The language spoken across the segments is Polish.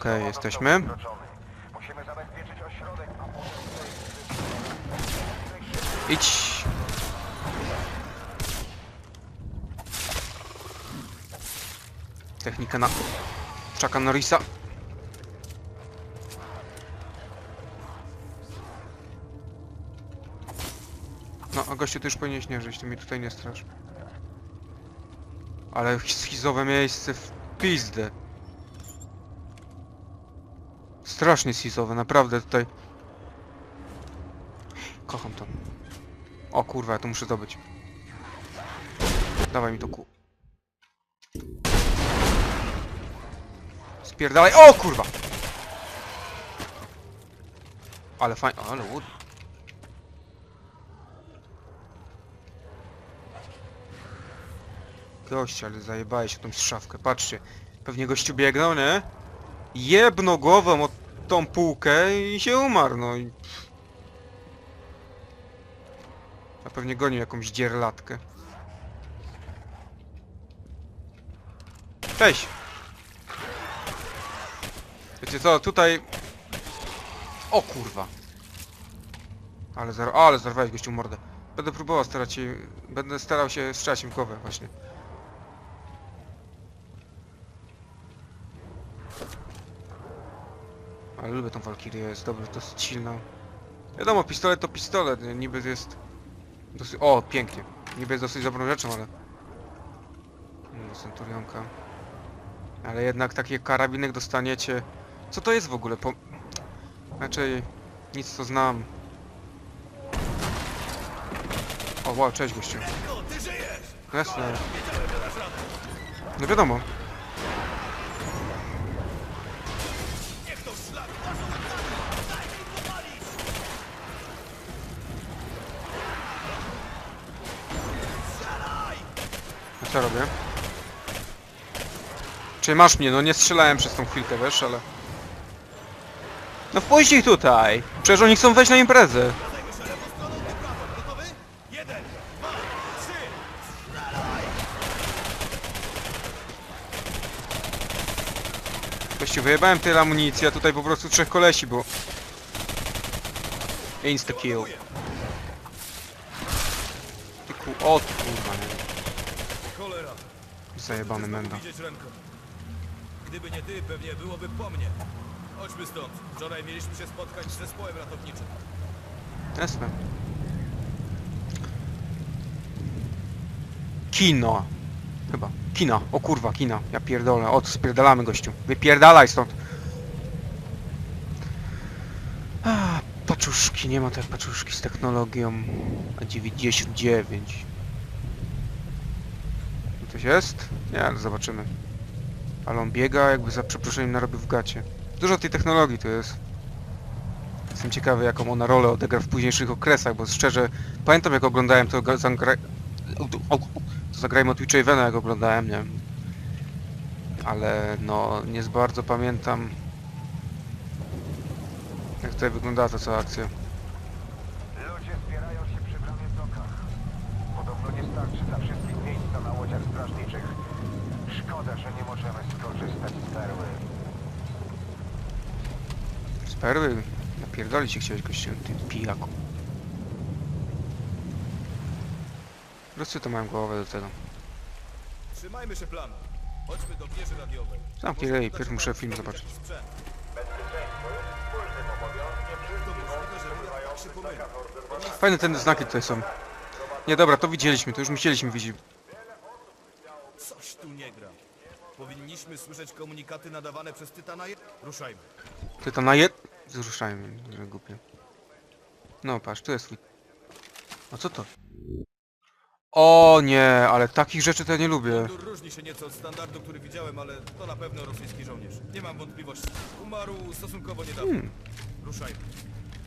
Okej, jesteśmy. Ośrodek, a Idź. Technika na... Chucka Norrisa. No, a gościu, ty już powinieneś nie żyć, ty mnie tutaj nie strasz. Ale schizowe miejsce w pizdę. Strasznie schizowe, naprawdę tutaj. Kocham to. O kurwa, ja to muszę zdobyć. Dawaj mi to ku... Spierdalaj. O kurwa! Ale fajnie, ale łód. Gość, ale zajebałeś się tą szafkę, patrzcie. Pewnie gościu biegnął, nie? Jebno głową o tą półkę i się umarł, no i... A pewnie gonił jakąś dzierlatkę. Cześć! Wiecie co, tutaj... O kurwa! Ale, zar... ale zarwałeś gościu mordę. Będę próbował starać się... Będę starał się strzelać im głowę właśnie. Ale lubię tą Valkyrię, jest dobry, dosyć silna. Wiadomo, pistolet to pistolet, niby jest... Dosyć... O, pięknie. Niby jest dosyć dobrą rzeczą, ale... No, Centurionka. Ale jednak takie karabinek dostaniecie... Co to jest w ogóle? Po... Raczej... Nic co znam. O, wow, cześć gościu. Jasne. No wiadomo. Co robię? Czyli masz mnie, no nie strzelałem przez tą chwilkę, wiesz, ale... No wpuść ich tutaj! Przecież oni chcą wejść na imprezę. Gościu, wyjebałem tyle amunicji, a tutaj po prostu trzech kolesi było. Insta kill. Ty ku... O kurwa, nie. Cholera, Zajebany menda. widzieć ręką. Gdyby nie ty, pewnie byłoby po mnie. Chodźmy stąd. Wczoraj mieliśmy się spotkać z zespołem ratowniczym. Jasne. Kino. Chyba. Kina. O kurwa, kina. Ja pierdolę. O, spierdalamy gościu. Wypierdalaj stąd. A, paczuszki. Nie ma tej paczuszki z technologią A99. Coś jest? Nie, ale zobaczymy. Ale on biega, jakby za przeproszeniem narobił w gacie. Dużo tej technologii tu jest. Jestem ciekawy, jaką ona rolę odegra w późniejszych okresach, bo szczerze pamiętam jak oglądałem to zagra... to zagrajmy o Twitch Evena jak oglądałem, nie. Ale no nie za bardzo pamiętam jak tutaj wyglądała ta cała akcja. ludzie zbierają się przy bramie dokach. Podobno nie starczy dla wszystkich łodziach strażniczych. Szkoda, że nie możemy skorzystać z perły. Z perły napierdolić się chciałeś gościu, ty pijaku. Ruscy to mają głowę do tego. Trzymajmy się planu. Chodźmy do wieży radiowej. Zamknij uda pierw muszę film zobaczyć. tak. Fajne te znaki tutaj są. Nie dobra, to widzieliśmy, to już musieliśmy widzieć. Tu nie gra. Powinniśmy słyszeć komunikaty nadawane przez Tytana. je- Ruszajmy. Ty to na jed... Zruszajmy, że głupie. No patrz, tu jest. A co to? O nie, ale takich rzeczy to ja nie lubię. Mundur różni się nieco od standardu, który widziałem, ale to na pewno rosyjski żołnierz. Nie mam wątpliwości. Umarł stosunkowo niedawno. Hmm. Ruszajmy.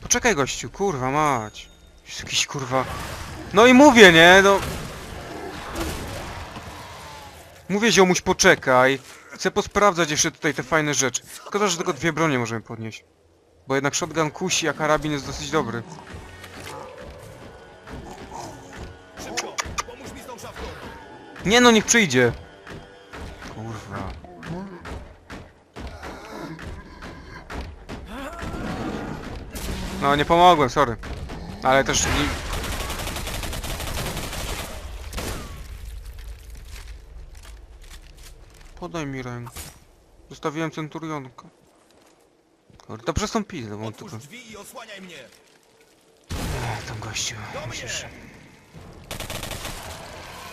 Poczekaj gościu, kurwa mać. Jest jakiś kurwa... No i mówię, nie, no... Mówię ziomuś, poczekaj. Chcę posprawdzać jeszcze tutaj te fajne rzeczy. Szkoda, że tylko dwie bronie możemy podnieść. Bo jednak shotgun kusi, a karabin jest dosyć dobry. Nie no, niech przyjdzie. Kurwa. No, nie pomogłem, sorry. Ale też nie... Podaj mi rękę. Zostawiłem centurionkę. Kurde, przez tą pizdę, bo on tylko... drzwi i osłaniaj mnie! Ech, tam gościu. Musisz...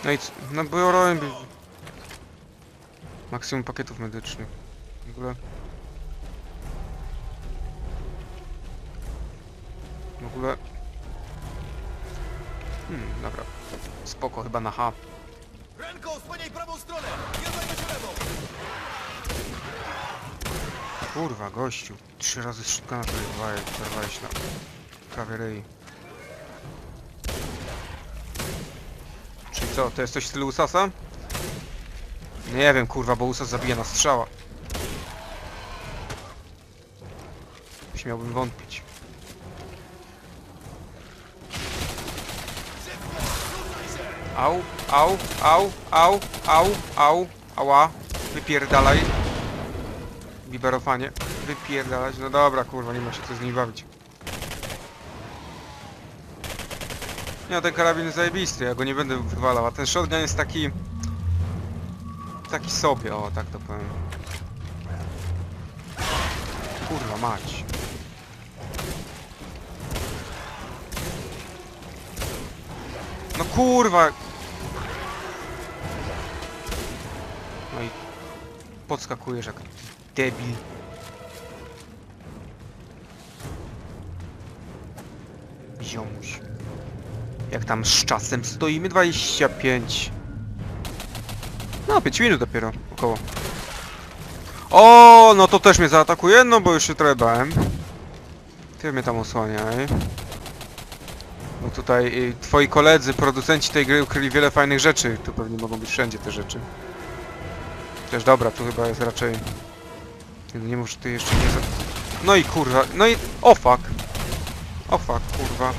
No i co? No biorę... Maksimum pakietów medycznych. W ogóle... W ogóle... Hmm, dobra. Spoko, chyba na H. Ręką osłaniaj prawą stronę! Ja zajmę się lewą! Kurwa, gościu. Trzy razy z szybka na ryj. Czyli co, to jest coś w stylu Usasa? Nie wiem, kurwa, bo Usas zabija na strzała. Śmiałbym wątpić. Au, au, au, au, au, au, ała. Wypierdalaj. Biberofanie. Wypierdalać. No dobra, kurwa, nie ma się co z nim bawić. Nie, ten karabin jest zajebisty, ja go nie będę wywalał, a ten shotgun jest taki... Taki sobie, o, tak to powiem. Kurwa, mać. No kurwa! Podskakujesz jak debil. Ziomuś. Jak tam z czasem stoimy? 25. No, 5 minut dopiero, około. O, no to też mnie zaatakuje, no bo już się trochę bałem. Ty mnie tam osłaniaj. No tutaj y, twoi koledzy, producenci tej gry ukryli wiele fajnych rzeczy. Tu pewnie mogą być wszędzie te rzeczy. Też dobra, tu chyba jest raczej... Nie mów, że ty jeszcze nie za... No i kurwa, no i... O fuck! O fuck, kurwa.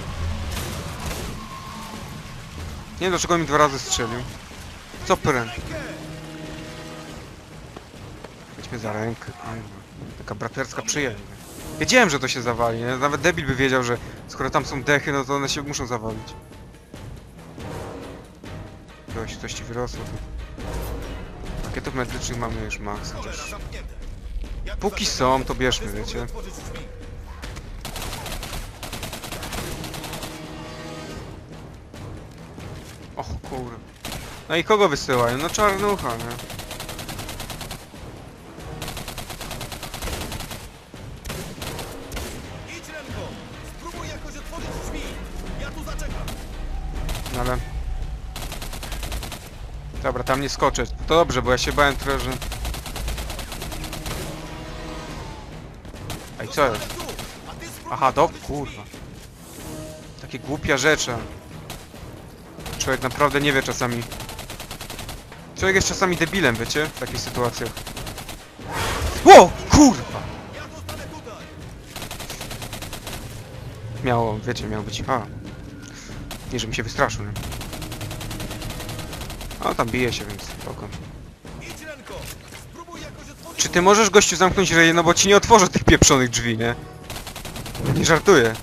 Nie wiem dlaczego mi dwa razy strzelił. Co pręd? Chodźmy za rękę, kurwa. Taka braterska przyjaźń. Wiedziałem, że to się zawali, nie? Nawet debil by wiedział, że skoro tam są dechy, no to one się muszą zawalić. Coś, coś ci wyrosło. Pakietów medycznych mamy już max. Chociaż- Póki są, to bierzmy, wiecie. Och kurwa. No i kogo wysyłają? No czarnucha, nie? Dobra, tam nie skoczę. To dobrze, bo ja się bałem trochę, że... Ej, co jest? Aha, do... kurwa. Takie głupia rzeczy. Człowiek naprawdę nie wie czasami. Człowiek jest czasami debilem, wiecie? W takich sytuacjach. Ło! Kurwa! Miało, wiecie, miało być... A. Nie, żebym się wystraszył, nie? O, tam bije się, więc spoko. Czy ty możesz gościu zamknąć ryję, no bo ci nie otworzę tych pieprzonych drzwi, nie? Nie żartuję.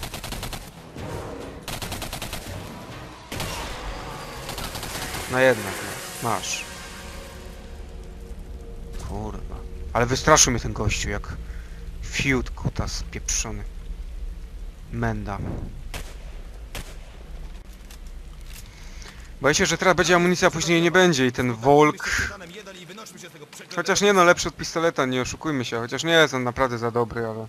No jednak, no. masz. Kurwa. Ale wystraszył mnie ten gościu, jak fiut kutas pieprzony. Menda. Boję się, że teraz będzie amunicja, a później nie będzie i ten Volk... Chociaż nie no, lepszy od pistoleta, nie oszukujmy się. Chociaż nie jest on naprawdę za dobry, ale...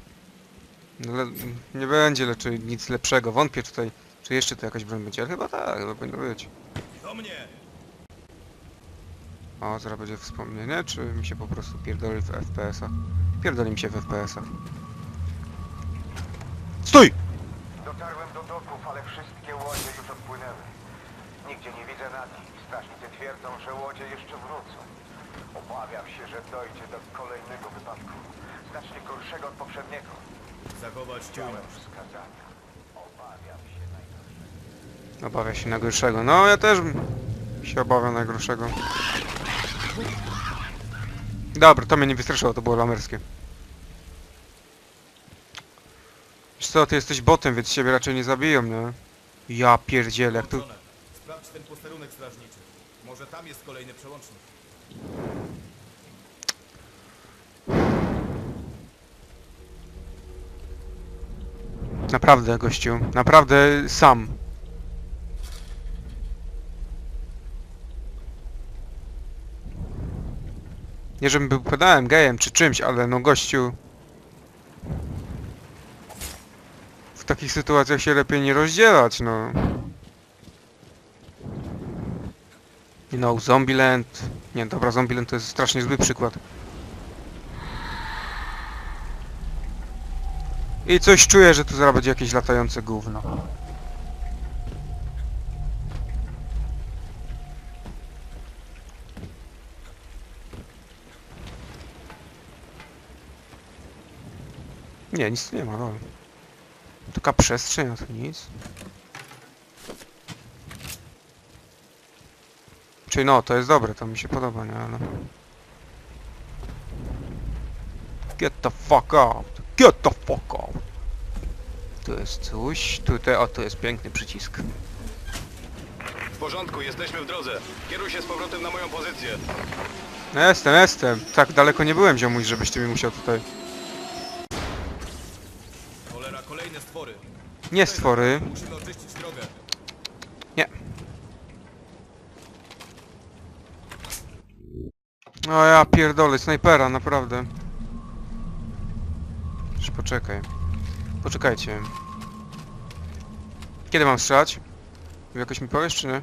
Le... Nie będzie raczej nic lepszego. Wątpię tutaj, czy jeszcze to jakaś broń będzie. Ale chyba tak, chyba powinno być. O, zaraz będzie wspomnienie, czy mi się po prostu pierdoli w FPS-a? Pierdoli mi się w FPS-a. Stój! Dotarłem do doków, ale wszystkie łodzie już odpłynęły. Nigdzie nie widzę Nati. Strażnicy twierdzą, że łodzie jeszcze wrócą. Obawiam się, że dojdzie do kolejnego wypadku. Znacznie gorszego od poprzedniego. Zachować Miałem czujność. wskazania. Obawiam się najgorszego. Obawia się najgorszego. No, ja też się obawiam najgorszego. Dobra, to mnie nie wystraszyło, to było lamerskie. Wiesz co, co, ty jesteś botem, więc ciebie raczej nie zabiją, nie? Ja pierdzielę, jak tu... Sprawdź ten posterunek strażniczy. Może tam jest kolejny przełącznik. Naprawdę, gościu. Naprawdę sam. Nie żebym był pedałem, gejem czy czymś, ale no gościu... W takich sytuacjach się lepiej nie rozdzielać, no. You know, Zombieland... Nie, dobra, Zombieland to jest strasznie zły przykład. I coś czuję, że tu zaraz będzie jakieś latające gówno. Nie, nic tu nie ma, no. Taka przestrzeń, a tu nic. Czyli no, to jest dobre, to mi się podoba, nie, ale... Get the fuck out! Get the fuck out! Tu jest coś, tutaj, o, tu jest piękny przycisk. W porządku, jesteśmy w drodze. Kieruj się z powrotem na moją pozycję. No jestem, jestem. Tak daleko nie byłem, ziomuś, żebyś ty mi musiał tutaj... Cholera, kolejne stwory. Nie stwory. Musimy O ja pierdolę, snajpera, naprawdę. Już poczekaj. Poczekajcie. Kiedy mam strzelać? Jakoś mi powiesz, czy nie?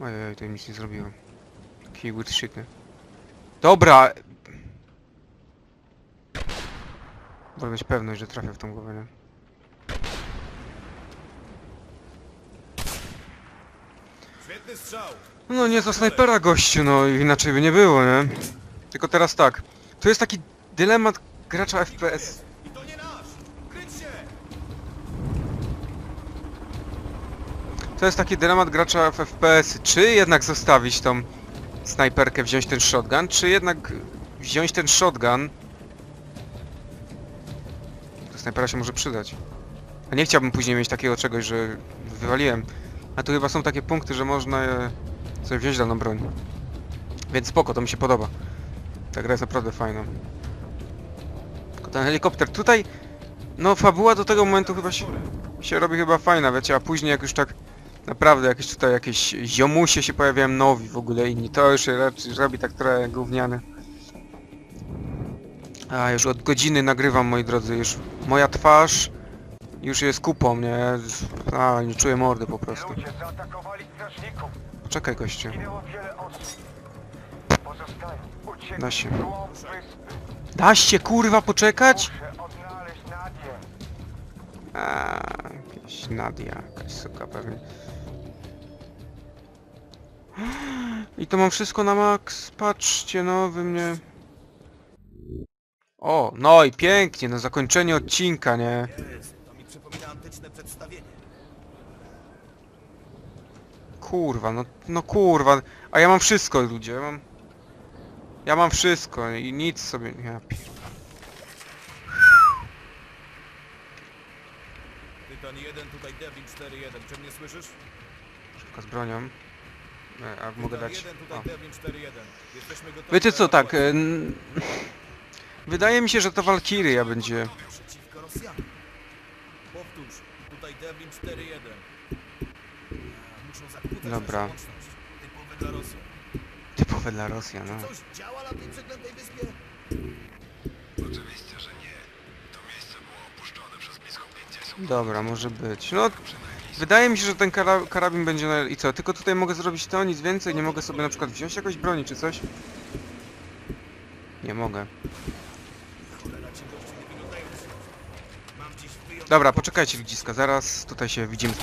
Ojej, to nic nie zrobiłem. Keyword shit, nie? Dobra! Wolę mieć pewność, że trafię w tą głowę, nie? Świetny strzał. No nie za snajpera gościu, no inaczej by nie było, nie? Tylko teraz tak. To jest taki dylemat gracza FPS. To! To jest taki dylemat gracza w FPS. Czy jednak zostawić tą snajperkę, wziąć ten shotgun, czy jednak wziąć ten shotgun. To snajpera się może przydać. A nie chciałbym później mieć takiego czegoś, że wywaliłem. A tu chyba są takie punkty, że można e, sobie wziąć daną broń. Więc spoko, to mi się podoba. Ta gra jest naprawdę fajna. Tylko ten helikopter tutaj... No fabuła do tego momentu chyba się, się robi chyba fajna, wiecie, a później jak już tak naprawdę jakieś tutaj jakieś ziomusie się pojawiają nowi w ogóle inni, to już raczej robi tak trochę gówniany. A już od godziny nagrywam moi drodzy, już moja twarz już jest kupą, nie? A, nie czuję mordy po prostu. Ludzie zaatakowali strażników. Czekaj gościu. Da się. Da się kurwa poczekać? Muszę odnaleźć jakaś Nadia, jakaś suka pewnie. I to mam wszystko na max, patrzcie no, wy mnie... O, no i pięknie, na zakończenie odcinka, nie? Jest, to mi przypomina antyczne przedstawienie. Kurwa, no, no kurwa, a ja mam wszystko ludzie, ja mam... Ja mam wszystko i nic sobie... Ja pi- Tytan 1, tutaj Devlin 4-1. Czy mnie słyszysz? Szybko z bronią. E, A mogę Tytan dać... 1, tutaj O. 4-1. Jesteśmy gotowi Wiecie do co, tak... Wydaje mi się, że to Valkyria będzie... Przeciwko Rosjanom. Powtórz, tutaj Devlin 4-1. Dobra. Typowe dla Rosjan. Typowe dla Rosjan, no. Coś działa na tej przeklętej wyspie? Oczywiście, że nie. To miejsce było opuszczone przez bliską 50 Dobra, może być. No, wydaje mi się, że ten kara karabin będzie na... I co, tylko tutaj mogę zrobić to, nic więcej? Nie mogę sobie na przykład wziąć jakoś broni czy coś? Nie mogę. Cholera, ci goście nie wyglądają przyjaźnie. Mam dziś wyjątkowo Dobra, poczekajcie ludziska, zaraz tutaj się widzimy.